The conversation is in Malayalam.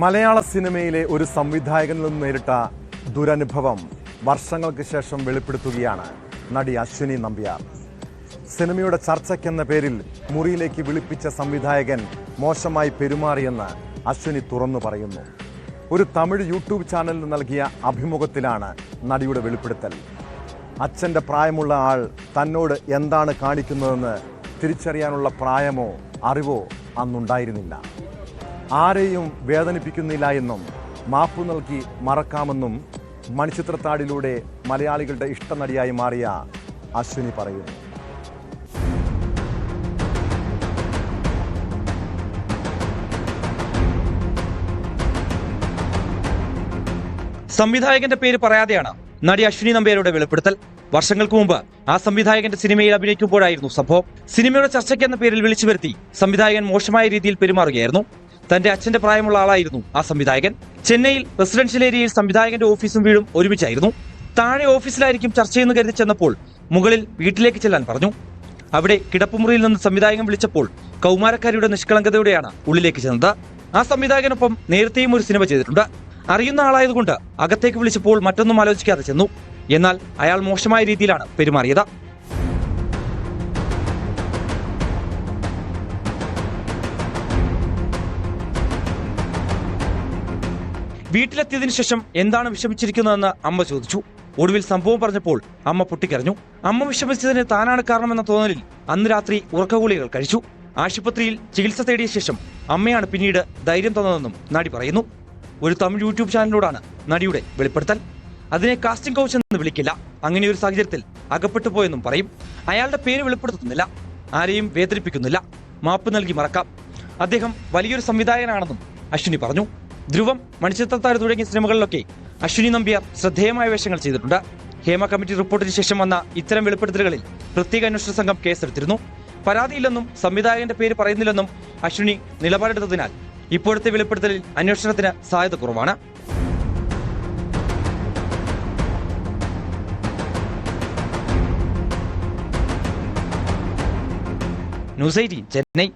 മലയാള സിനിമയിലെ ഒരു സംവിധായകനിൽ നിന്ന് നേരിട്ട ദുരനുഭവം വർഷങ്ങൾക്ക് ശേഷം വെളിപ്പെടുത്തുകയാണ് നടി അശ്വിനി നമ്പ്യാർ. സിനിമയുടെ ചർച്ചയ്ക്കെന്ന പേരിൽ മുറിയിലേക്ക് വിളിപ്പിച്ച സംവിധായകൻ മോശമായി പെരുമാറിയെന്ന് അശ്വിനി തുറന്നു പറയുന്നു. ഒരു തമിഴ് യൂട്യൂബ് ചാനലിന് നൽകിയ അഭിമുഖത്തിലാണ് നടിയുടെ വെളിപ്പെടുത്തൽ. അച്ഛന്റെ പ്രായമുള്ള ആൾ തന്നോട് എന്താണ് കാണിക്കുന്നതെന്ന് തിരിച്ചറിയാനുള്ള പ്രായമോ അറിവോ അന്നുണ്ടായിരുന്നില്ല. ആരെയും വേദനിപ്പിക്കുന്നില്ല എന്നും മാപ്പ് നൽകി മറക്കാമെന്നും മണിച്ചിത്രത്താടിലൂടെ മലയാളികളുടെ ഇഷ്ടനടിയായി മാറിയ അശ്വിനി പറയുന്നു. സംവിധായകന്റെ പേര് പറയാതെയാണ് നടി അശ്വിനി നമ്പ്യാരുടെ വെളിപ്പെടുത്തൽ. വർഷങ്ങൾക്ക് മുമ്പ് ആ സംവിധായകന്റെ സിനിമയിൽ അഭിനയിക്കുമ്പോഴായിരുന്നു സംഭവം. സിനിമയുടെ ചർച്ചയ്ക്ക് എന്ന പേരിൽ വിളിച്ചു വരുത്തി സംവിധായകൻ മോശമായ രീതിയിൽ പെരുമാറുകയായിരുന്നു. തന്റെ അച്ഛന്റെ പ്രായമുള്ള ആളായിരുന്നു ആ സംവിധായകൻ. ചെന്നൈയിൽ റെസിഡൻഷ്യൽ ഏരിയയിൽ സംവിധായകന്റെ ഓഫീസും വീടും ഒരുമിച്ചായിരുന്നു. താഴെ ഓഫീസിലായിരിക്കും ചർച്ചയെന്ന് കരുതി ചെന്നപ്പോൾ മുകളിൽ വീട്ടിലേക്ക് ചെല്ലാൻ പറഞ്ഞു. അവിടെ കിടപ്പുമുറിയിൽ നിന്ന് സംവിധായകൻ വിളിച്ചപ്പോൾ കൗമാരക്കാരിയുടെ നിഷ്കളങ്കതയോടെയാണ് ഉള്ളിലേക്ക് ചെന്നത്. ആ സംവിധായകനൊപ്പം നേരത്തെയും ഒരു സിനിമ ചെയ്തിട്ടുണ്ട്. അറിയുന്ന ആളായതുകൊണ്ട് അകത്തേക്ക് വിളിച്ചപ്പോൾ മറ്റൊന്നും ആലോചിക്കാതെ ചെന്നു. എന്നാൽ അയാൾ മോശമായ രീതിയിലാണ് പെരുമാറിയത്. വീട്ടിലെത്തിയതിനു ശേഷം എന്താണ് വിഷമിച്ചിരിക്കുന്നതെന്ന് അമ്മ ചോദിച്ചു. ഒടുവിൽ സംഭവം പറഞ്ഞപ്പോൾ അമ്മ പൊട്ടിക്കരഞ്ഞു. അമ്മ വിഷമിച്ചതിന് താനാണ് കാരണമെന്ന തോന്നലിൽ അന്ന് രാത്രി ഉറക്കഗുളികൾ കഴിച്ചു. ആശുപത്രിയിൽ ചികിത്സ തേടിയ ശേഷം അമ്മയാണ് പിന്നീട് ധൈര്യം തന്നതെന്നും നടി പറയുന്നു. ഒരു തമിഴ് യൂട്യൂബ് ചാനലിനോടാണ് നടിയുടെ വെളിപ്പെടുത്തൽ. അതിനെ കാസ്റ്റിംഗ് കൗച്ച് എന്ന് വിളിക്കില്ല. അങ്ങനെ ഒരു സാഹചര്യത്തിൽ അകപ്പെട്ടു പോയെന്നും പറയും. അയാളുടെ പേര് വെളിപ്പെടുത്തുന്നില്ല. ആരെയും വേദനിപ്പിക്കുന്നില്ല. മാപ്പ് നൽകി മറക്കാം. അദ്ദേഹം വലിയൊരു സംവിധായകനാണെന്നും അശ്വിനി പറഞ്ഞു. ധ്രുവം മണിച്ചിത്രത്താഴ് തുടങ്ങിയ സിനിമകളിലൊക്കെ അശ്വിനി നമ്പ്യാർ ശ്രദ്ധേയമായ വേഷങ്ങൾ ചെയ്തിട്ടുണ്ട്. ഹേമ കമ്മിറ്റി റിപ്പോർട്ടിന് ശേഷം വന്ന ഇത്തരം വെളിപ്പെടുത്തലുകളിൽ പ്രത്യേക അന്വേഷണ സംഘം കേസെടുത്തിരുന്നു. പരാതിയില്ലെന്നും സംവിധായകന്റെ പേര് പറയുന്നില്ലെന്നും അശ്വിനി നിലപാടെടുത്തതിനാൽ ഇപ്പോഴത്തെ വെളിപ്പെടുത്തലിൽ അന്വേഷണത്തിന് സാധ്യത കുറവാണ്. News eighteen Chennai.